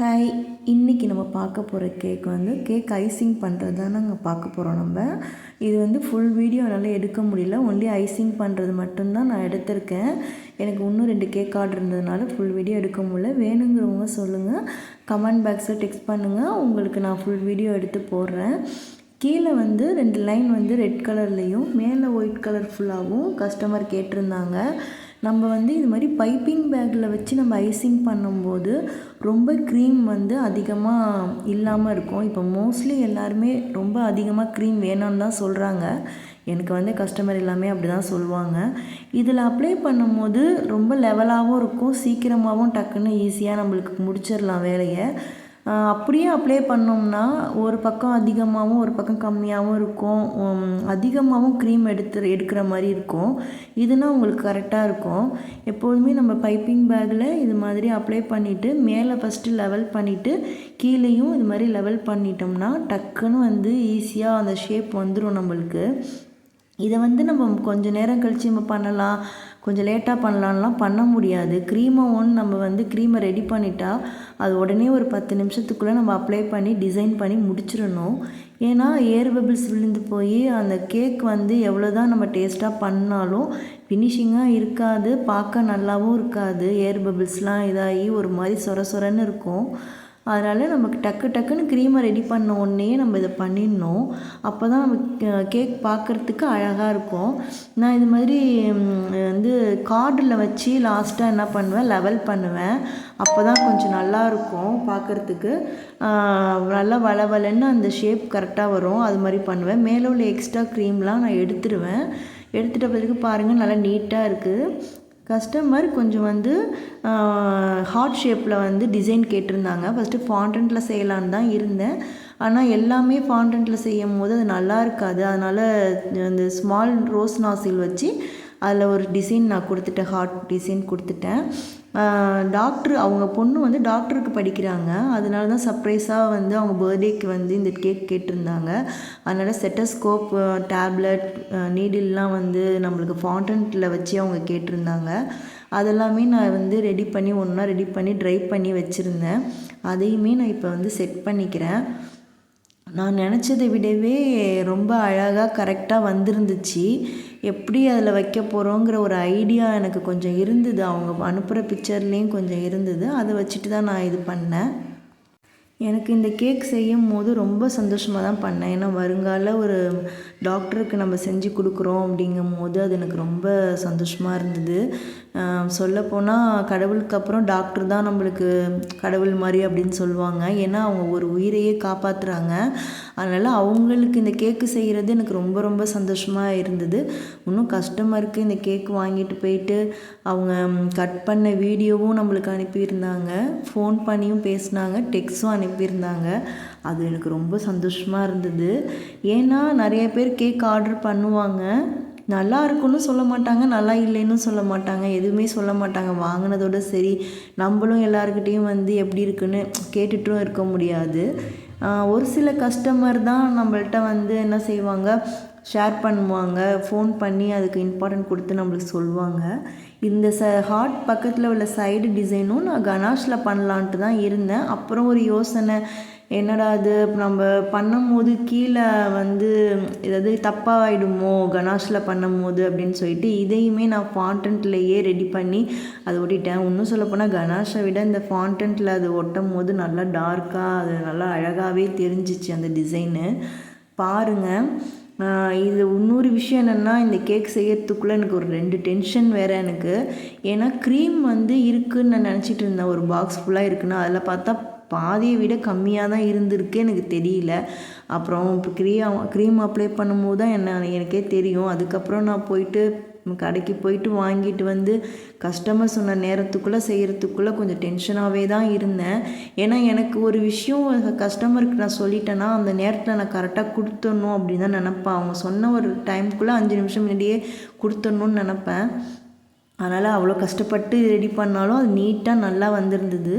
Hi இன்றைக்கி நம்ம பார்க்க போகிற கேக் வந்து கேக் ஐசிங் பண்ணுறது தான் நாங்கள் பார்க்க போகிறோம் நம்ம. இது வந்து ஃபுல் வீடியோ என்னால் எடுக்க முடியல. ஒன்லி ஐசிங் பண்ணுறது மட்டும்தான் நான் எடுத்திருக்கேன். எனக்கு இன்னும் ரெண்டு கேக் ஆர்டர் இருந்ததுனால ஃபுல் வீடியோ எடுக்க முடியல. வேணுங்கிறவங்க சொல்லுங்கள் கமெண்ட் பாக்ஸில் டெக்ஸ்ட் பண்ணுங்கள் உங்களுக்கு நான் ஃபுல் வீடியோ எடுத்து போடுறேன். கீழே வந்து ரெண்டு லைன் வந்து ரெட் கலர்லேயும் மேலே ஒயிட் கலர் ஃபுல்லாகவும் கஸ்டமர் கேட்டிருந்தாங்க. நம்ம வந்து இது மாதிரி பைப்பிங் பேக்கில் வச்சு நம்ம ஐசிங் பண்ணும்போது ரொம்ப க்ரீம் வந்து அதிகமாக இல்லாமல் இருக்கும். இப்போ மோஸ்ட்லி எல்லாருமே ரொம்ப அதிகமாக க்ரீம் வேணும்னு தான் சொல்கிறாங்க எனக்கு வந்து கஸ்டமர் எல்லாமே அப்படி தான் சொல்லுவாங்க. இதில் அப்ளை பண்ணும்போது ரொம்ப லெவலாகவும் இருக்கும். சீக்கிரமாகவும் டக்குன்னு ஈஸியாக நம்மளுக்கு முடிச்சிடலாம் வேலையை. அப்படியே அப்ளை பண்ணோம்னா ஒரு பக்கம் அதிகமாகவும் ஒரு பக்கம் கம்மியாகவும் இருக்கும். அதிகமாகவும் க்ரீம் எடுத்து எடுக்கிற மாதிரி இருக்கும். இதுனா உங்களுக்கு கரெக்டாக இருக்கும். எப்போதுமே நம்ம பைப்பிங் பேக்கில் இது மாதிரி அப்ளை பண்ணிவிட்டு மேலே ஃபஸ்ட்டு லெவல் பண்ணிவிட்டு கீழேயும் இது மாதிரி லெவல் பண்ணிட்டோம்னா டக்குன்னு வந்து ஈஸியாக அந்த ஷேப் வந்துடும் நம்மளுக்கு. இதை வந்து நம்ம கொஞ்சம் நேரம் கழித்து நம்ம பண்ணலாம். கொஞ்சம் லேட்டாக பண்ணலான்லாம் பண்ண முடியாது. க்ரீமை ஒன்று நம்ம வந்து க்ரீமை ரெடி பண்ணிட்டா அது உடனே ஒரு பத்து நிமிஷத்துக்குள்ளே நம்ம அப்ளை பண்ணி டிசைன் பண்ணி முடிச்சிடணும். ஏன்னா ஏர் பபிள்ஸ் விழுந்து போய் அந்த கேக் வந்து எவ்வளோ தான் நம்ம டேஸ்ட்டாக பண்ணாலும் ஃபினிஷிங்காக இருக்காது பார்க்க நல்லாவும் இருக்காது. ஏர் பபிள்ஸ்லாம் இதாகி ஒரு மாதிரி சொர சொரன்னு இருக்கும். அதனால் நமக்கு டக்கு டக்குன்னு க்ரீமை ரெடி பண்ண உடனே நம்ம இதை பண்ணிடணும். அப்போ தான் நம்ம கேக் பார்க்குறதுக்கு அழகாக இருக்கும். நான் இது மாதிரி வந்து கார்டில் வச்சு லாஸ்ட்டாக என்ன பண்ணுவேன்? லெவல் பண்ணுவேன். அப்போ தான் கொஞ்சம் நல்லாயிருக்கும் பார்க்குறதுக்கு. நல்லா வளவலன்னு அந்த ஷேப் கரெக்டாக வரும். அது மாதிரி பண்ணுவேன். மேலே உள்ள எக்ஸ்ட்ரா க்ரீம்லாம் நான் எடுத்துடுவேன் எடுத்துகிட்ட பிறகு பாருங்கள் நல்லா நீட்டாக இருக்குது கஸ்டமர் கொஞ்சம் வந்து ஹார்ட் ஷேப்பில் வந்து டிசைன் கேட்டிருந்தாங்க. ஃபஸ்ட்டு ஃபாண்டன்ட்டில் செய்யலான்னு தான் இருந்தேன். ஆனால் எல்லாமே ஃபாண்டன்ட்டில் செய்யும் போது அது நல்லா இருக்காது. அதனால் அந்த ஸ்மால் ரோஸ் நாசில் வச்சு அதில் ஒரு டிசைன் நான் கொடுத்துட்டேன் ஹார்ட் டிசைன் கொடுத்துட்டேன். டாக்டர் அவங்க பொண்ணு வந்து டாக்டருக்கு படிக்கிறாங்க. அதனால தான் சர்ப்ரைஸாக வந்து அவங்க பர்த்டேக்கு வந்து இந்த கேக் கேட்டிருந்தாங்க. அதனால் செட்டஸ்கோப் டேப்லெட் நீடில்லாம் வந்து நம்மளுக்கு ஃபாண்டன்ட்டில் வச்சு அவங்க கேட்டிருந்தாங்க. அதெல்லாமே நான் வந்து ரெடி பண்ணி ஒன்றா ரெடி பண்ணி ட்ரை பண்ணி வச்சுருந்தேன். அதையுமே நான் இப்போ வந்து செட் பண்ணிக்கிறேன். நான் நினச்சதை விடவே ரொம்ப அழகாக கரெக்டாக வந்திருந்துச்சு. எப்படி அதில் வைக்க போகிறோங்கிற ஒரு ஐடியா எனக்கு கொஞ்சம் இருந்தது. அவங்க அனுப்புகிற பிக்சர்லேயும் கொஞ்சம் இருந்தது. அதை வச்சுட்டு தான் நான் இது பண்ணேன். எனக்கு இந்த கேக் செய்யும் போது ரொம்ப சந்தோஷமாக தான் பண்ணேன். ஏன்னா வருங்கால ஒரு டாக்டருக்கு நம்ம செஞ்சு கொடுக்குறோம் அப்படிங்கும் போது அது எனக்கு ரொம்ப சந்தோஷமாக இருந்தது. சொல்லப்போனால் கடவுளுக்கு அப்புறம் டாக்டர் தான் நம்மளுக்கு கடவுள் மாதிரி அப்படின்னு சொல்லுவாங்க. ஏன்னா அவங்க ஒரு உயிரையே காப்பாற்றுறாங்க அதனால் அவங்களுக்கு இந்த கேக்கு செய்கிறது எனக்கு ரொம்ப ரொம்ப சந்தோஷமாக இருந்தது. இன்னும் கஸ்டமருக்கு இந்த கேக் வாங்கிட்டு போயிட்டு அவங்க கட் பண்ண வீடியோவும் நம்மளுக்கு அனுப்பியிருந்தாங்க. ஃபோன் பண்ணியும் பேசினாங்க டெக்ஸ்ட்டும் அனுப்பியிருந்தாங்க. அது எனக்கு ரொம்ப சந்தோஷமாக இருந்தது. ஏன்னா நிறைய பேர் கேக் ஆர்டர் பண்ணுவாங்க. நல்லா இருக்குன்னு சொல்ல மாட்டாங்க நல்லா இல்லைன்னு சொல்ல மாட்டாங்க. எதுவுமே சொல்ல மாட்டாங்க. வாங்கினதோட சரி நம்மளும் எல்லாருக்கிட்டேயும் வந்து எப்படி இருக்குன்னு கேட்டுட்டும் இருக்க முடியாது. ஒரு சில கஸ்டமர் தான் நம்மள்ட்ட வந்து என்ன செய்வாங்க ஷேர் பண்ணுவாங்க ஃபோன் பண்ணி அதுக்கு இம்பார்ட்டன்ட் கொடுத்து நம்மளுக்கு சொல்லுவாங்க. இந்த ச ஹார்ட் பக்கத்தில் உள்ள சைடு டிசைனும் நான் கனாஷில் பண்ணலான்ட்டு தான் இருந்தேன். அப்புறம் ஒரு யோசனை என்னடா அது நம்ம பண்ணும்போது கீழே வந்து ஏதாவது தப்பாக ஆகிடுமோ கனாஷில் பண்ணும்போது அப்படின்னு சொல்லிட்டு இதையுமே நான் ஃபாண்டன்ட்லேயே ரெடி பண்ணி அதை ஒட்டிட்டேன் இன்னும் சொல்லப்போனால் கணாஷை விட இந்த ஃபாண்டன்ட்டில் அது ஒட்டும் போது நல்லா டார்க்காக அது நல்லா அழகாகவே தெரிஞ்சிச்சு அந்த டிசைனு பாருங்கள் இது இன்னொரு விஷயம் என்னென்னா இந்த கேக் செய்யறதுக்குள்ளே எனக்கு ஒரு ரெண்டு டென்ஷன் வேறு எனக்கு. ஏன்னா க்ரீம் வந்து இருக்குதுன்னு நான் நினச்சிட்டு இருந்தேன். ஒரு பாக்ஸ் ஃபுல்லாக இருக்குன்னா. அதில் பார்த்தா பாதியை விட கம்மியாக தான் இருந்திருக்கு. எனக்கு தெரியல. அப்புறம் இப்போ க்ரீம் க்ரீம் அப்ளை பண்ணும்போது தான் என்ன எனக்கே தெரியும். அதுக்கப்புறம் நான் போயிட்டு கடைக்கு போயிட்டு வாங்கிட்டு வந்து கஸ்டமர் சொன்ன நேரத்துக்குள்ளே செய்கிறதுக்குள்ளே கொஞ்சம் டென்ஷனாகவே தான் இருந்தேன். ஏன்னா எனக்கு ஒரு விஷயம் கஸ்டமருக்கு நான் சொல்லிட்டேன்னா அந்த நேரத்தில் நான் கரெக்டாக கொடுத்துடணும் அப்படின்னு தான் நினப்பேன். அவங்க சொன்ன ஒரு டைமுக்குள்ளே அஞ்சு நிமிஷம் முன்னாடியே கொடுத்துடணும்னு நினப்பேன். அதனால் அவ்வளோ கஷ்டப்பட்டு ரெடி பண்ணாலும் அது நீட்டாக நல்லா வந்திருந்தது.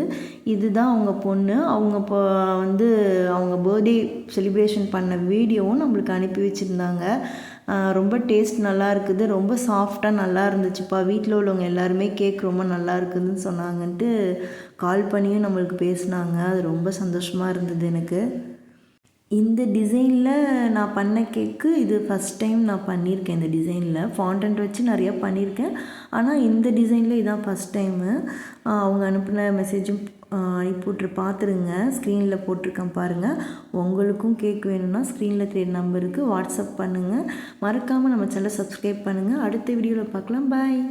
இதுதான் அவங்க பொண்ணு. அவங்க இப்போ வந்து அவங்க பர்த்டே செலிப்ரேஷன் பண்ண வீடியோவும் நம்மளுக்கு அனுப்பி வச்சுருந்தாங்க. ரொம்ப டேஸ்ட் நல்லா இருக்குது. ரொம்ப சாஃப்டாக நல்லா இருந்துச்சுப்பா. வீட்டில் உள்ளவங்க எல்லாருமே கேக் ரொம்ப நல்லா இருக்குதுன்னு சொன்னாங்கன்ட்டு கால் பண்ணியும் நம்மளுக்கு பேசினாங்க. அது ரொம்ப சந்தோஷமாக இருந்தது எனக்கு. இந்த டிசைனில் நான் பண்ண கேக்கு இது ஃபஸ்ட் டைம் நான் பண்ணியிருக்கேன் இந்த டிசைனில் ஃபாண்டன்ட் வச்சு நிறையா பண்ணியிருக்கேன். ஆனால் இந்த டிசைனில் இதான் ஃபஸ்ட் டைமு அவங்க அனுப்பின மெசேஜும் அனுப்பிவிட்ரு பார்த்துருங்க. ஸ்க்ரீனில் போட்டிருக்கேன் பாருங்கள் உங்களுக்கும் கேக் வேணும்னா ஸ்க்ரீனில் தெரிய நம்பருக்கு வாட்ஸ்அப் பண்ணுங்கள் மறக்காமல் நம்ம சேனலை சப்ஸ்கிரைப் பண்ணுங்கள் அடுத்த வீடியோவில் பார்க்கலாம். பாய்.